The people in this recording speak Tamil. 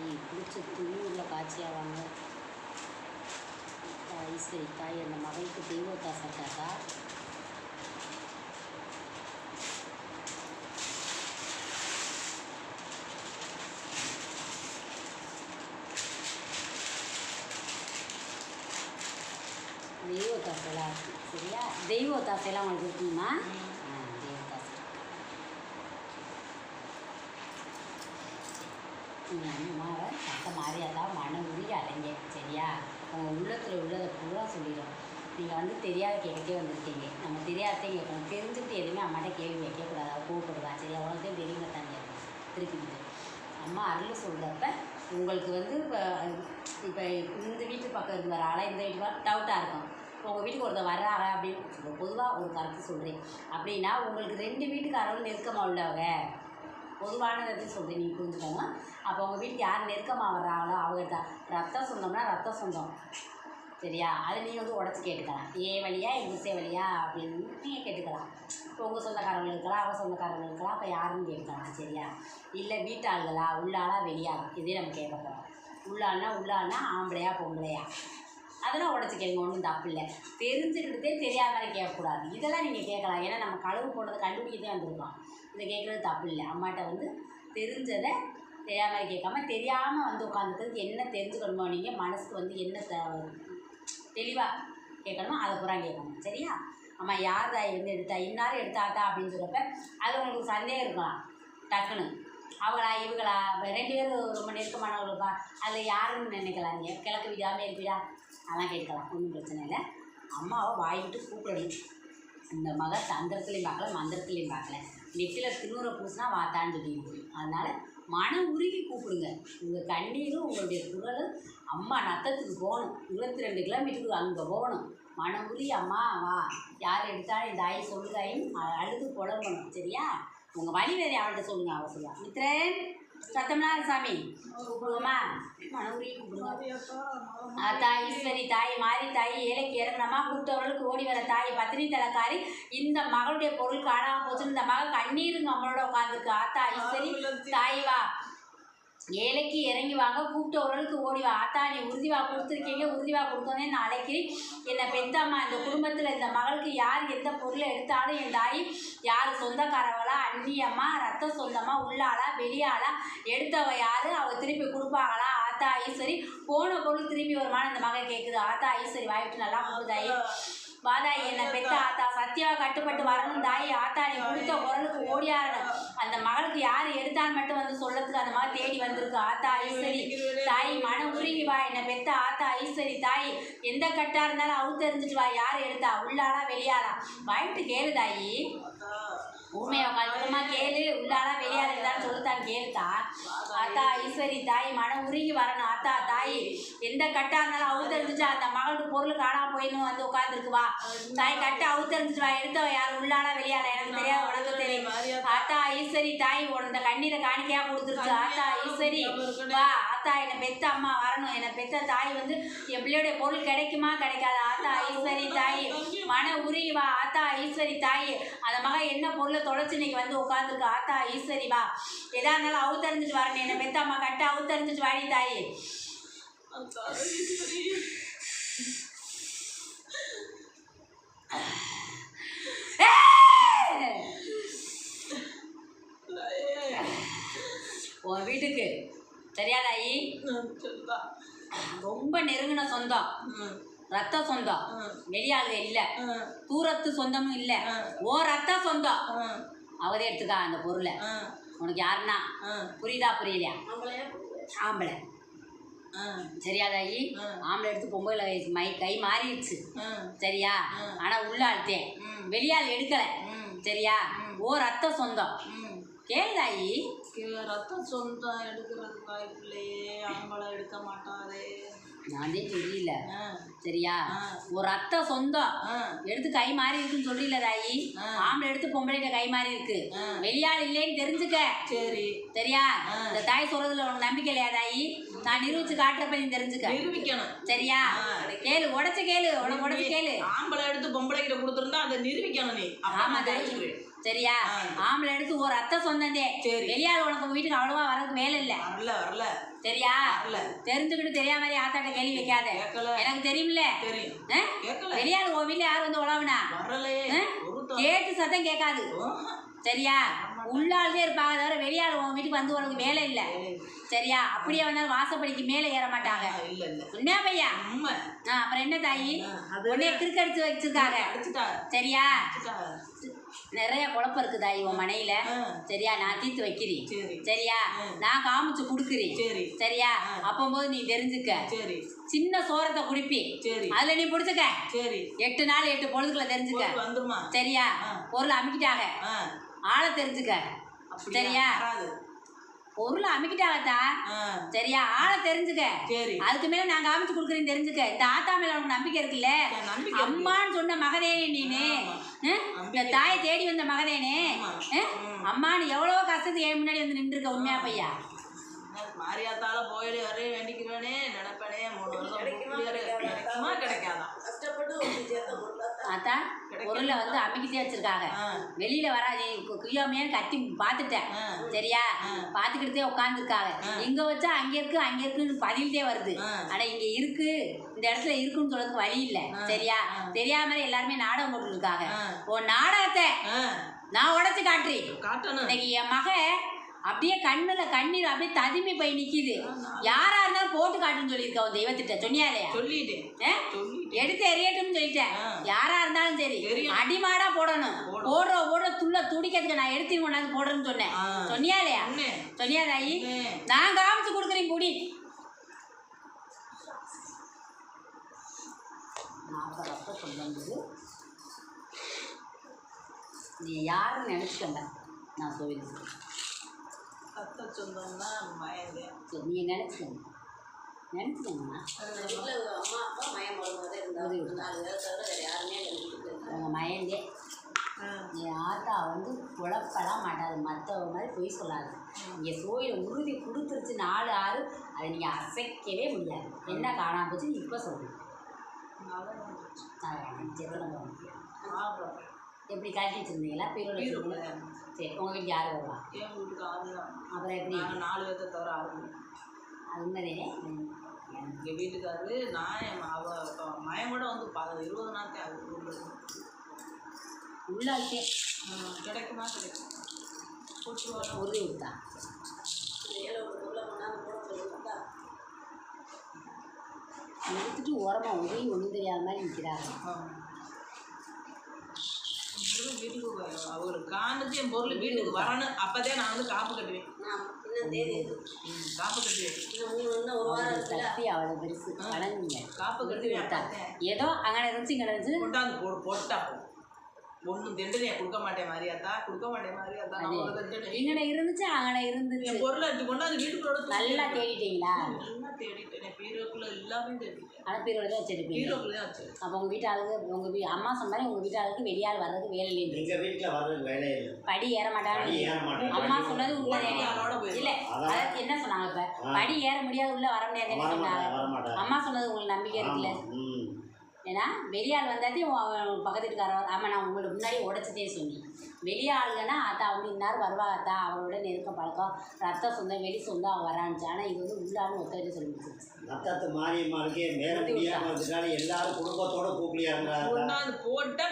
தாய் குளிச்சு துணியில் காட்சியாவாங்க. தாய் சரி தாய் அந்த மகளுக்கு தெய்வத்தா சட்டாக்கா தெய்வத்தாசைலாம் சரியா? தெய்வத்தாசைலாம் உங்களுக்கு இருக்குமா ஆ தெய்வத்தாசை உங்கள் அம்மாவை மாதிரி அதாவது மன உருகி அடைங்க சரியா உங்கள் உள்ளத்தில் உள்ளதை பூரா சொல்லிடும் நீங்கள் வந்து தெரியாத கேட்கட்டே வந்திருக்கீங்க நம்ம தெரியாதே கேட்கணும் தெரிஞ்சுக்கிட்டு எதுவுமே அம்மாட்ட கேள்வி வைக்கக்கூடாது அவள் கோவப்படுவா சரியா உனக்கு தெரியுங்க தான் கேட்கணும் அம்மா அருள் சொல்கிறப்ப உங்களுக்கு வந்து இப்போ இப்போ இந்த வீட்டு பக்கம் இருக்கிற ஆளாக இந்த வீட்டு டவுட்டாக இருக்கும் இப்போ உங்கள் வீட்டுக்கு ஒருத்தர் வர்றாங்க அப்படின்னு பொதுவாக ஒரு கருத்து சொல்கிறேன் அப்படின்னா உங்களுக்கு ரெண்டு வீட்டுக்காரங்களும் நெருக்கமாக உள்ளவங்க பொதுவானதை சொல்லி நீங்கள் புரிஞ்சுக்கோங்க. அப்போ உங்கள் வீட்டுக்கு யார் நெருக்கமாக வர்றாங்களோ அவங்க தான் ரத்த சொந்தம்னா ரத்த சொந்தம். சரியா? அதை நீங்கள் வந்து உடச்சி கேட்டுக்கலாம். ஏ வழியா எங்கள் வழியா அப்படின்னு நீங்கள் கேட்டுக்கலாம். இப்போ உங்கள் சொந்தக்காரங்க இருக்கலாம் அவங்க சொந்தக்காரங்க இருக்கலாம் அப்போ யாருன்னு கேட்டுக்கலாம். சரியா? இல்லை வீட்டாள்களா உள்ளாளா வெளியாளா? இதே நம்ம கேட்க போகிறோம் உள்ளாள்னா உள்ளாள்னா ஆம்பளையா பொம்பளையா? அதெல்லாம் உடச்சி ஒன்றும் தப்பு இல்லை. தெரிஞ்சுக்கிட்டதே தெரியாத கேட்கக்கூடாது. இதெல்லாம் நீங்கள் கேட்கலாம். ஏன்னா நம்ம கழுவு போனதை கண்டுபிடிக்கதே வந்திருக்கோம் இதை கேட்குறது தப்பு இல்லை. அம்மாட்ட வந்து தெரிஞ்சதை தெரியாமல் கேட்காம தெரியாமல் வந்து உட்காந்துக்கிறதுக்கு என்ன தெரிஞ்சுக்கணுமோ நீங்கள் மனசுக்கு வந்து என்ன த- தெளிவாக கேட்கணுமோ அதை பூரா கேட்கணும். சரியா? அம்மா யார் தாய் வந்து எடுத்தா இன்னாரும் எடுத்தாத்தா அப்படின்னு சொல்கிறப்ப அது உங்களுக்கு சந்தேகம் இருக்கலாம். டக்குன்னு. அவங்களா இவங்களா? ரெண்டு பேரும் ரொம்ப நெருக்கமானவங்களுக்கா அதில் யாருன்னு நினைக்கலாம் நீங்கள் கிழக்கு வீடா மேற்கு வீடா அதெல்லாம் கேட்கலாம் ஒன்றும் பிரச்சனை இல்லை. அம்மாவை வாய்விட்டு கூப்பிடணும். இந்த மக தந்திரத்துலையும் பார்க்கல மந்திரத்துலையும் பார்க்கல. நெத்தியில் திண்ணூரை பூசினா வாத்தான்னு சொல்லி அதனால் மன உருகி கூப்பிடுங்க. உங்கள் கண்ணீரும் உங்களுடைய குரலும் அம்மா நத்தத்துக்கு போகணும். இருபத்தி ரெண்டு கிலோமீட்டருக்கு அங்கே போகணும். மன உருகி அம்மா வா. யார் எடுத்தாலும் இந்த ஆயி சொல்லுதாயின்னு அழுது புலம்பணும். சரியா? உங்கள் வழி வேறு அவள்கிட்ட சொல்லுங்க அவசியம் மித்ரன் சத்தம்னா சாமி? கூப்பிடுங்கம்மா. கூப்பிடுங்க தாய் ஈஸ்வரி தாய் மாறி தாய் ஏழைக்கு இறங்கினமா கூப்பிட்டவர்களுக்கு ஓடி வர தாய் பத்தினி தலைக்காரி இந்த மகளுடைய பொருள் காணாமல் போச்சு இந்த மகள் கண்ணீருங்க நம்மளோட உட்காந்துருக்கு ஆத்தா ஈஸ்வரி தாய் வா. ஏழைக்கு இறங்கி வாங்க கூப்பிட்டவர்களுக்கு ஓடி வா. ஆத்தா நீ உறுதிவா கொடுத்துருக்கீங்க. உறுதிவா கொடுத்தோன்னே நான் அழைக்கிறேன். என்னை பெத்தம்மா இந்த குடும்பத்தில் இந்த மகளுக்கு யார் எந்த பொருளை எடுத்தாலும் என் தாய் யார்? சொந்தக்காரவளா? அண்ணியம்மா? ரத்த சொந்தமா? உள்ளாளா? வெளியாளா? எடுத்தவ யார்? அவ திருப்பி கொடுப்பாங்களா? ஆத்தா ஈஸ்வரி போன பொருள் திருப்பி வருமானு இந்த மகன் கேட்குது ஆத்தா ஈஸ்வரி வாய்ப்பு நல்லா போகுதாயி வாதாயி என்னை பெத்த ஆத்தா. சத்யாவை கட்டுப்பட்டு வரணும் தாயி ஆத்தா நீ கொடுத்த குரலுக்கு ஓடியாரணும். அந்த மகளுக்கு யார் எடுத்தான்னு மட்டும் வந்து சொல்லத்துக்கு அந்த மகள் தேடி வந்திருக்கு. ஆத்தா ஈஸ்வரி தாய் மன உருகி வா. என்னை பெத்த ஆத்தா ஈஸ்வரி தாய். எந்த கட்டா இருந்தாலும் அவுத்து எறிஞ்சிட்டு வா. யார் எடுத்தா? உள்ளாளா வெளியாளா வாய்ட்டு கேளு தாயி. ஊமையை உட்காந்துமா கேளு. உள்ளாரா வெளியாளா இருந்தாலும் சொல்லுத்தான் கேளுத்தா ஆத்தா ஈஸ்வரி தாய் மனம் உருகி வரணும். ஆத்தா தாய் எந்த கட்டா இருந்தாலும் அவுத்தறிஞ்சிச்சு அந்த மகளுக்கு பொருள் காணாம போயின்னு வந்து உட்காந்துருக்கு வா. தாய் கட்டை அவுத்தறிஞ்சிட்டு வா. எடுத்தவ யார்? உள்ளாரா வெளியாளா எனக்கு தெரியாது உனக்கு தெரியும். ஆத்தா ஈஸ்வரி தாய் உன் கண்ணீரை காணிக்கையா கொடுத்துருச்சு. ஆத்தா ஈஸ்வரி வா. ஆத்தா என்னை பெத்த அம்மா வரணும். என்னை பெத்த தாய் வந்து என் பிள்ளையோடைய பொருள் கிடைக்குமா? கிடைக்காதா? ஆத்தா ஈஸ்வரி மன உருகி வா ஆத்தா ஈஸ்வரி தாய். அந்த மகன் என்ன பொருளை தொலைச்சு இன்னைக்கு வந்து உட்காந்துருக்கு ஆத்தா ஈஸ்வரி வா. எதா இருந்தாலும் அவுத்தறிஞ்சிட்டு வரணும் என்னை பெத்த அம்மா கட்ட அவுத்தறிஞ்சிட்டு வாடி தாய். உன் வீட்டுக்கு. தெரியாதாயி ரொம்ப நெருங்கின சொந்தம். ரத்த சொந்தம். வெளியாளுக இல்லை. தூரத்து சொந்தமும் இல்லை. ஓ ரத்த சொந்தம். அவதே எடுத்துக்கா அந்த பொருளை. உனக்கு யாருன்னா? புரியுதா புரியலையா? ஆம்பளை? சரியாதாயி? ஆம்பளை எடுத்து பொம்பளை மை கை மாறிடுச்சு. சரியா? ஆனா உள்ள அழுத்தேன் வெளியால் எடுக்கல. சரியா? ஓ ரத்த சொந்தம். கேளுதாயி? ரத்தம் சொந்தம் எடுக்கிறதுக்கு வாய்ப்பு இல்லையே ஆம்பளை எடுக்க மாட்டாரே நானே தெரியல சரியா. ஒரு ரத்த சொந்தம் எடுத்து கை மாறி இருக்குன்னு சொல்றீல தாயி. ஆம்பளை எடுத்து பொம்பளைகிட்ட கை மாறி இருக்கு. வெளியாள் இல்லைன்னு தெரிஞ்சுக்க. சரி. சரியா. இந்த தாய் சொல்றதுல உனக்கு நம்பிக்கை இல்லையா தாயி? நான் நிரூபிச்சு காட்டுறப்ப நீ தெரிஞ்சுக்க. நிரூபிக்கணும். சரியா. கேளு உடச்சு கேளு உனக்கு உடச்சு கேளு. ஆம்பளை எடுத்து பொம்பளை கிட்ட கொடுத்துருந்தா அதை நிரூபிக்கணும் நீ. ஆமா தாயி. சரியா. ஆம்பளை எடுத்து ஒரு அத்தை சரி. வெளியாள் உனக்கு உன் வீட்டுக்கு அவ்வளவா வரதுக்கு வேலை இல்ல. வரல வரல. சரியா? தெரிஞ்சுக்கிட்டு தெரியாம மாதிரி ஆத்தாட்ட கேள்வி வைக்காத. எனக்கு தெரியும்ல. வெளியாள் உன் வீட்டுல யார் வந்து உழவுனா? கேட்டு சத்தம் கேட்காது. சரியா? உள்ளாள்தே இருப்பாங்க தவிர வெளியாள் உன் வீட்டுக்கு வந்து உனக்கு வேலை இல்ல. சரியா? அப்படியே வந்தாலும் வாசப்படிக்கு மேலே ஏற மாட்டாங்க. உண்மையா பையா? ஆ, அப்புறம் என்ன தாயி? உன்னைய கிறுக்கடிச்சு வச்சிருக்காங்க. சரியா? நிறைய குழப்பம் இருக்கு தாயி உன் மனையில. சரியா? நான் தீர்த்து வைக்கிறேன். சரி. சரியா. நான் காமிச்சு குடுக்குறேன். சரி. சரியா. அப்பம்போது நீ தெரிஞ்சுக்க. சின்ன சோரத்தை குடிப்பி அதுல நீ புடிச்சுக்க. எட்டு நாள் எட்டு பொழுதுக்குள்ள தெரிஞ்சுக்க. சரியா. பொருள் அமைக்கிட்டாங்க. ஆளை தெரிஞ்சுக்க? சரியா? பொருள் அமைக்கிட்டாங்கத்தா சரியா? ஆளை தெரிஞ்சுக்க. சரி. அதுக்கு மேல நான் காமிச்சு கொடுக்குறேன்னு தெரிஞ்சுக்க. இந்த ஆத்தா மேல உனக்கு நம்பிக்கை இருக்குல்ல. அம்மான்னு சொன்ன மகதேனே நீனு? இந்த தாயை தேடி வந்த மகதேனே. அம்மான்னு எவ்வளவோ கஷ்டத்துக்கு என் முன்னாடி வந்து நின்றுருக்க உண்மையா பையா மாரியாத்தால போயிடு வரைய வேண்டிக்கிறவனே நினைப்பனே மூணு வருஷம் முப்பிலியாரு. கிடைக்குமா கிடைக்காதா? கஷ்டப்பட்டு ஆத்தா பொருளை வந்து அமைக்கிட்டே வச்சிருக்காங்க. வெளியில வராது. குய்யாமையான்னு கத்தி பார்த்துட்டேன் சரியா. பார்த்துக்கிட்டே உட்காந்துருக்காங்க. இங்க வச்சா அங்க இருக்கு அங்க இருக்குன்னு பதில்தே வருது. ஆனா இங்க இருக்கு. இந்த இடத்துல இருக்குன்னு சொல்றதுக்கு வழி இல்ல. சரியா? ஆ. தெரியாம எல்லாருமே நாடகம் போட்டு இருக்காங்க. ஆ. உன் நாடகத்தை நான் உடைச்சு காட்டுறேன். இன்னைக்கு என் மக அப்படியே கண்ணுல கண்ணீர் அப்படியே ததுமி போய் நிக்குது. யாரா இருந்தாலும் போட்டு காட்டுன்னு சொல்லியிருக்க உன் தெய்வத்திட்ட. சொன்னியா இல்லையா சொல்லிட்டேன் எடுத்து எறியட்டும்னு சொல்லிட்டேன் ஆ. யாரா இருந்தாலும் சரி. தெரியும். அடிமாடா போடணும். போடுற போடுற துள்ள துடிக்கிறதுக்கு நான் எடுத்து கொண்டாந்து போடுறேன்னு சொன்னேன். ஆ. சொன்னியா இல்லையா அண்ணே சொன்னியா தாயி அண்ணே. நான் காமிச்சு கொடுக்குறேன் குடி. நாற்பது நீ யாருன்னு நினச்சிக்கണ്ട நான் சொல்லியிருக்கேன் அத்தை சொந்தம்னா சரி நீ நினச்சிக்கங்க. நினச்சிக்கங்கண்ணா வீட்டில் அம்மா அப்பா மயம் மருமக இருந்தாங்க நாலு பேர் தவிர வேறு யாருமே. உங்கள் மயந்தே நீ ஆத்தா வந்து குழப்பலாம் மாட்டாது மற்றவங்க மாதிரி பொய் சொல்லாது. இங்கே சோயில் உறுதி கொடுத்துருச்சு நாலு ஆறு அதை நீங்கள் அசைக்கவே முடியாது. என்ன காணாம போச்சு இப்போ சொல்லுங்க நான் செத்தனம் ஆபரம். எப்படி கழட்டி வச்சுருந்தீங்களா பீரோக்குள்ள. சரி உங்கள் வீட்டுக்கு யார் வருவா? என் வீட்டுக்கு தான். அப்புறம் எப்படி? நாலு பேர்த்த தவிர ஆளு இல்லை. அது உண்மைதே எங்க வீட்டுக்காரரு நான் என் அவ மயம் கூட வந்து ப இருபது நாள் இருந்து. உள்ளாச்சே கிடைக்குமா கிடைக்கும் உறுதி விட்டா எடுத்துட்டு ஓரமாக உதவி ஒன்றும் தெரியாத மாதிரி நிற்கிறாங்க வீட்டுக்கு வ- அவங்களுக்கு காணுச்சு என் பொருள் வீட்டுக்கு வரணும். அப்பதே நான் வந்து காப்பு கட்டுவேன். காப்பு கட்டுவேன். ஒரு வாரம் காப்பு கட்டுவேன். ஏதோ அங்கே இருந்துச்சு இங்கே இருந்துச்சு கொண்டாந்து போ போட்டா போதும். ஒன்றும் திண்டனையை கொடுக்க மாட்டேன் மாதிரியாத்தா? கொடுக்க மாட்டேன் அது. ஒரு திண்டனை இங்கன இருந்துச்சு அங்கன இருந்துச்சு. என் பொருளை எடுத்து கொண்டாந்து வீட்டுக்குள்ளோட தூக்கி நல்லா. தேடிட்டீங்களா? நல்லா தேடிட்டேன். பீரோக்குள்ள எல்லாமே தேடிட்டேன். அனுப்பிடுறத தான் வச்சிருப்பீங்க. பீரோக்குள்ள தான் வச்சிருக்கேன். அப்போ உங்கள் வீட்டு ஆளுக்கு உங்கள் வீ அம்மா சொன்ன மாதிரி உங்கள் வீட்டு ஆளுக்கு வெளியாள் வர்றதுக்கு வேலை இல்லைன்னு எங்க வீட்டுல வர்றதுக்கு வேலையே இல்லை. படி ஏற மாட்டாங்க. அம்மா சொன்னது போயிடுவா. இல்ல. அதாவது என்ன சொன்னாங்க இப்ப. படி ஏற முடியாது உள்ள வர முடியாதுன்னு சொன்னாங்க? அம்மா சொன்னது உங்களுக்கு நம்பிக்கை இருக்குல்ல. ஏன்னா வெளியாள் வந்தாதே அவன் பக்கத்து வீட்டுக்காரர் ஆமாம் நான் உங்களுக்கு முன்னாடி உடச்சதே சொன்னேன். வெளியாளுங்கன்னா அத்தா வந்து இன்னார் வருவா அத்தா அவளோட நெருக்க பழக்கம். ரத்த சொந்தம் வெளி சொந்தம் அவள் வரான்ச்சு ஆனால் இது வந்து உள்ளான்னு ஒத்தவரை சொல்லி நத்தத்து மாரியம்மாளுக்கே மேல முடியாம இருக்கிறாரு எல்லாரும் குடும்பத்தோட கூப்பிடியாங்க கொண்டாந்து போட்டா